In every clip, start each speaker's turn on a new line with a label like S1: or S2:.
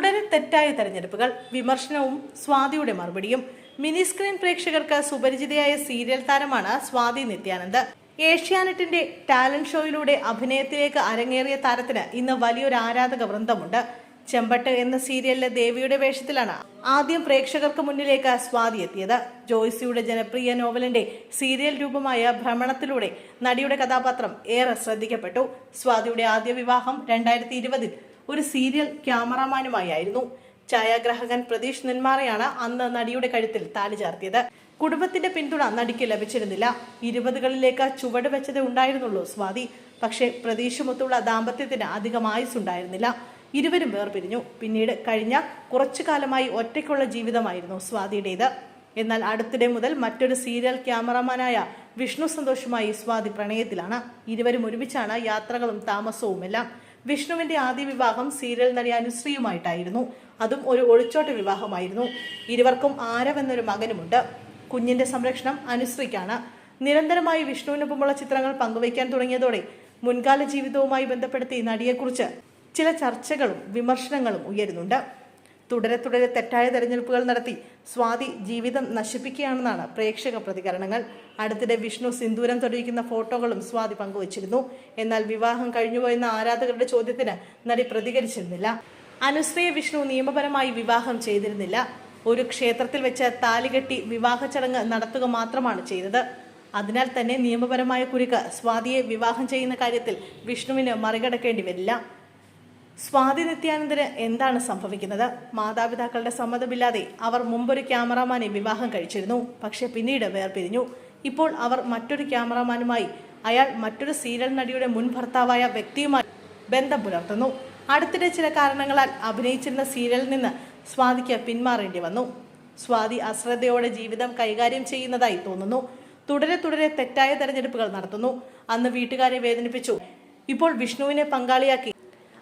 S1: തുടരെ തെറ്റായ തെരഞ്ഞെടുപ്പുകൾ വിമർശനവും സ്വാതിയുടെ മറുപടിയും. മിനി സ്ക്രീൻ പ്രേക്ഷകർക്ക് സുപരിചിതയായ സീരിയൽ താരമാണ് സ്വാതി നിത്യാനന്ദ്. ഏഷ്യാനെറ്റിന്റെ ടാലന്റ് ഷോയിലൂടെ അഭിനയത്തിലേക്ക് അരങ്ങേറിയ താരത്തിന് ഇന്ന് വലിയൊരു ആരാധക വൃന്ദമുണ്ട്. ചെമ്പട്ട് എന്ന സീരിയലിലെ ദേവിയുടെ വേഷത്തിലാണ് ആദ്യം പ്രേക്ഷകർക്ക് മുന്നിലേക്ക് സ്വാതി എത്തിയത്. ജോയ്സിയുടെ ജനപ്രിയ നോവലിന്റെ സീരിയൽ രൂപമായ ഭ്രമണത്തിലൂടെ നടിയുടെ കഥാപാത്രം ഏറെ ശ്രദ്ധിക്കപ്പെട്ടു. സ്വാതിയുടെ ആദ്യ വിവാഹം രണ്ടായിരത്തി ഇരുപതിൽ ഒരു സീരിയൽ ക്യാമറാമാനുമായിരുന്നു. ഛായാഗ്രാഹകൻ പ്രതീഷ് നെന്മാറയാണ് അന്ന് നടിയുടെ കഴുത്തിൽ താലി ചാർത്തിയത്. കുടുംബത്തിന്റെ പിന്തുണ നടിക്ക് ലഭിച്ചിരുന്നില്ല. ഇരുപതുകളിലേക്ക് ചുവട് വെച്ചതേ ഉണ്ടായിരുന്നുള്ളൂ സ്വാതി. പക്ഷേ പ്രതീക്ഷമൊത്തുള്ള ദാമ്പത്യത്തിന് അധികം ആയുസ്സുണ്ടായിരുന്നില്ല. ഇരുവരും വേർപിരിഞ്ഞു. പിന്നീട് കഴിഞ്ഞ കുറച്ചു കാലമായി ഒറ്റയ്ക്കുള്ള ജീവിതമായിരുന്നു സ്വാതിയുടേത്. എന്നാൽ അടുത്തിടെ മുതൽ മറ്റൊരു സീരിയൽ ക്യാമറമാനായ വിഷ്ണു സന്തോഷുമായി സ്വാതി പ്രണയത്തിലാണ്. ഇരുവരും ഒരുമിച്ചാണ് യാത്രകളും താമസവുമെല്ലാം. വിഷ്ണുവിന്റെ ആദ്യ വിവാഹം സീരിയൽ നടി അനുശ്രീയുമായിട്ടായിരുന്നു. അതും ഒരു ഒളിച്ചോട്ട വിവാഹമായിരുന്നു. ഇരുവർക്കും ആരവ് എന്നൊരു മകനുമുണ്ട്. കുഞ്ഞിന്റെ സംരക്ഷണം അനുശ്രീക്കാണ്. നിരന്തരമായി വിഷ്ണുവിനൊപ്പമുള്ള ചിത്രങ്ങൾ പങ്കുവയ്ക്കാൻ തുടങ്ങിയതോടെ മുൻകാല ജീവിതവുമായി ബന്ധപ്പെടുത്തി നടിയെക്കുറിച്ച് ചില ചർച്ചകളും വിമർശനങ്ങളും ഉയരുന്നുണ്ട്. തുടരെ തുടരെ തെറ്റായ തെരഞ്ഞെടുപ്പുകൾ നടത്തി സ്വാതി ജീവിതം നശിപ്പിക്കുകയാണെന്നാണ് പ്രേക്ഷക പ്രതികരണങ്ങൾ. അടുത്തിടെ വിഷ്ണു സിന്ദൂരം തൊടിയിക്കുന്ന ഫോട്ടോകളും സ്വാതി പങ്കുവച്ചിരുന്നു. എന്നാൽ വിവാഹം കഴിഞ്ഞുപോയെന്ന ആരാധകരുടെ ചോദ്യത്തിന് നടി പ്രതികരിച്ചിരുന്നില്ല. അനുശ്രീയെ വിഷ്ണു നിയമപരമായി വിവാഹം ചെയ്തിരുന്നില്ല. ഒരു ക്ഷേത്രത്തിൽ വെച്ച് താലികെട്ടി വിവാഹ ചടങ്ങ് നടത്തുക മാത്രമാണ് ചെയ്തത്. അതിനാൽ തന്നെ നിയമപരമായ കുരുക്ക് സ്വാതിയെ വിവാഹം ചെയ്യുന്ന കാര്യത്തിൽ വിഷ്ണുവിന് മറികടക്കേണ്ടി വരില്ല. സ്വാതി നിത്യാനന്ദന് എന്താണ് സംഭവിക്കുന്നത്? മാതാപിതാക്കളുടെ സമ്മതമില്ലാതെ അവർ മുമ്പൊരു ക്യാമറാമാനെ വിവാഹം കഴിച്ചിരുന്നു. പക്ഷെ പിന്നീട് വേർപിരിഞ്ഞു. ഇപ്പോൾ അവർ മറ്റൊരു ക്യാമറാമാനുമായി അയാൾ മറ്റൊരു സീരിയൽ നടിയുടെ മുൻ ഭർത്താവായ വ്യക്തിയുമായി ബന്ധം പുലർത്തുന്നു. അടുത്തിടെ ചില കാരണങ്ങളാൽ അഭിനയിച്ചിരുന്ന സീരിയലിൽ നിന്ന് സ്വാതിക്ക് പിന്മാറേണ്ടി വന്നു. സ്വാതി അശ്രദ്ധയോടെ ജീവിതം കൈകാര്യം ചെയ്യുന്നതായി തോന്നുന്നു. തുടരെ തുടരെ തെറ്റായ തെരഞ്ഞെടുപ്പുകൾ നടത്തുന്നു. അന്ന് വീട്ടുകാരെ വേദനിപ്പിച്ചു. ഇപ്പോൾ വിഷ്ണുവിനെ പങ്കാളിയാക്കി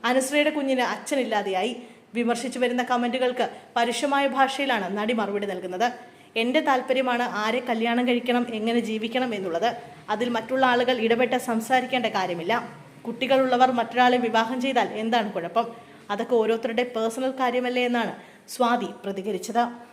S1: അനുശ്രീയുടെ കുഞ്ഞിന് അച്ഛനില്ലാതെയായി. വിമർശിച്ചു വരുന്ന കമന്റുകൾക്ക് പരുഷമായ ഭാഷയിലാണ് നടി മറുപടി നൽകുന്നത്. എന്റെ താല്പര്യമാണ് ആരെ കല്യാണം കഴിക്കണം എങ്ങനെ ജീവിക്കണം എന്നുള്ളത്. അതിൽ മറ്റുള്ള ആളുകൾ ഇടപെട്ട് സംസാരിക്കേണ്ട കാര്യമില്ല. കുട്ടികളുള്ളവർ മറ്റൊരാളെ വിവാഹം ചെയ്താൽ എന്താണ് കുഴപ്പം? അതൊക്കെ ഓരോരുത്തരുടെ പേഴ്സണൽ കാര്യമല്ലേ എന്നാണ് സ്വാതി പ്രതികരിച്ചത്.